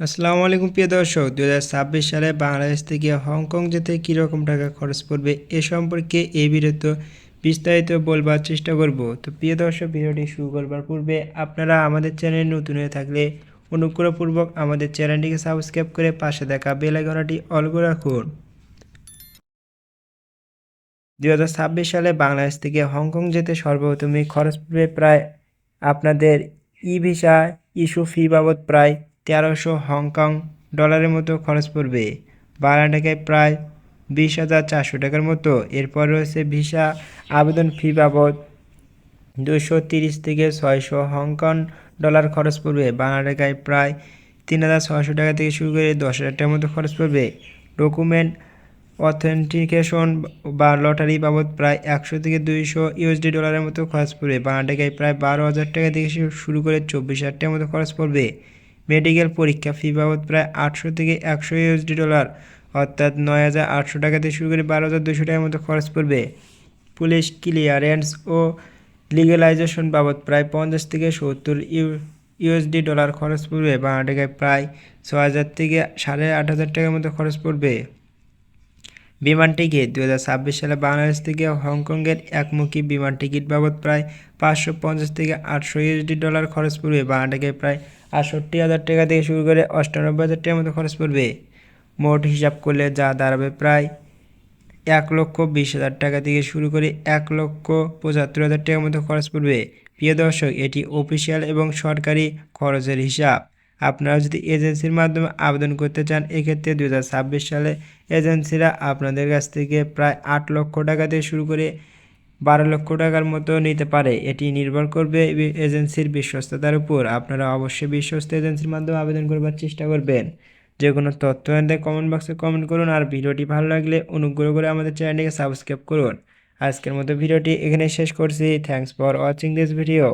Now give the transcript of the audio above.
আসসালামু আলাইকুম প্রিয় দর্শক দু হাজার ছাব্বিশ সালে বাংলাদেশ থেকে হংকং যেতে কীরকম টাকা খরচ পড়বে এ সম্পর্কে এই ভিডিওতে বিস্তারিত বলবার চেষ্টা করব। তো প্রিয় দর্শক, ভিডিওটি শুরু করবার পূর্বে আপনারা আমাদের চ্যানেল নতুন হয়ে থাকলে অনুগ্রহপূর্বক আমাদের চ্যানেলটিকে সাবস্ক্রাইব করে পাশে দেখা বেল আইকনটি অল করে রাখুন। দু হাজার ছাব্বিশ সালে বাংলাদেশ থেকে হংকং যেতে সর্বপ্রথমে খরচ পড়বে প্রায় আপনাদের ই ভিসা ইস্যু ফি বাবদ প্রায় তেরোশো হংকং ডলারের মতো খরচ পড়বে। বাংলা টাকায় প্রায় বিশ হাজার চারশো টাকার মতো। এরপর রয়েছে ভিসা আবেদন ফি বাবদ দুশো তিরিশ থেকে ছয়শো হংকং ডলার খরচ পড়বে। বাংলা টাকায় প্রায় তিন হাজার ছয়শো টাকা থেকে শুরু করে দশ হাজার টাকার মতো খরচ পড়বে। ডকুমেন্ট অথেন্টিকেশন বা লটারি বাবদ প্রায় একশো থেকে দুইশো ইউএসডি ডলারের মতো খরচ পড়বে। বাংলা টাকায় প্রায় বারো হাজার টাকা থেকে শুরু করে চব্বিশ হাজার টাকার মতো খরচ পড়বে। মেডিকেল পরীক্ষা ফি বাবদ প্রায় আটশো থেকে একশো ইউএসডি ডলার, অর্থাৎ নয় হাজার আটশো টাকা থেকে শুরু করে বারো হাজার দুশো টাকার মতো খরচ পড়বে। পুলিশ ক্লিয়ারেন্স ও লিগালাইজেশন বাবদ প্রায় পঞ্চাশ থেকে সত্তর ইউ ইউএসডি ডলার খরচ পড়বে। বাংলা টাকায় প্রায় ছ হাজার থেকে সাড়ে আট হাজার টাকার মতো খরচ পড়বে। বিমান টিকিট দু সালে বাংলাদেশ থেকে হংকংয়ের একমুখী বিমান টিকিট বাবদ প্রায় পাঁচশো পঞ্চাশ থেকে আটশো ইউএসডি ডলার খরচ পড়বে। বাংলাটাকে প্রায় আটষট্টি হাজার টাকা থেকে শুরু করে অষ্টানব্বই হাজার টাকার মতো খরচ পড়বে। মোট হিসাব করলে যা দাঁড়াবে প্রায় এক লক্ষ বিশ হাজার টাকা থেকে শুরু করে এক লক্ষ পঁচাত্তর হাজার টাকার মতো খরচ পড়বে। প্রিয় দর্শক, এটি অফিসিয়াল এবং সরকারি খরচের হিসাব। আপনারা যদি এজেন্সির মাধ্যমে আবেদন করতে চান, এক্ষেত্রে দু হাজার ছাব্বিশ সালে এজেন্সিরা আপনাদের কাছ থেকে প্রায় আট লক্ষ টাকা থেকে শুরু করে বারো লক্ষ টাকার মতো নিতে পারে। এটি নির্ভর করবে এজেন্সির বিশ্বস্ততার উপর। আপনারা অবশ্যই বিশ্বস্ত এজেন্সির মাধ্যমে আবেদন করবার চেষ্টা করবেন। যে কোনো তথ্য জানতে কমেন্ট বক্সে কমেন্ট করুন আর ভিডিওটি ভালো লাগলে অনুগ্রহ করে আমাদের চ্যানেলটিকে সাবস্ক্রাইব করুন। আজকের মতো ভিডিওটি এখানে শেষ করছি। Thanks for watching this video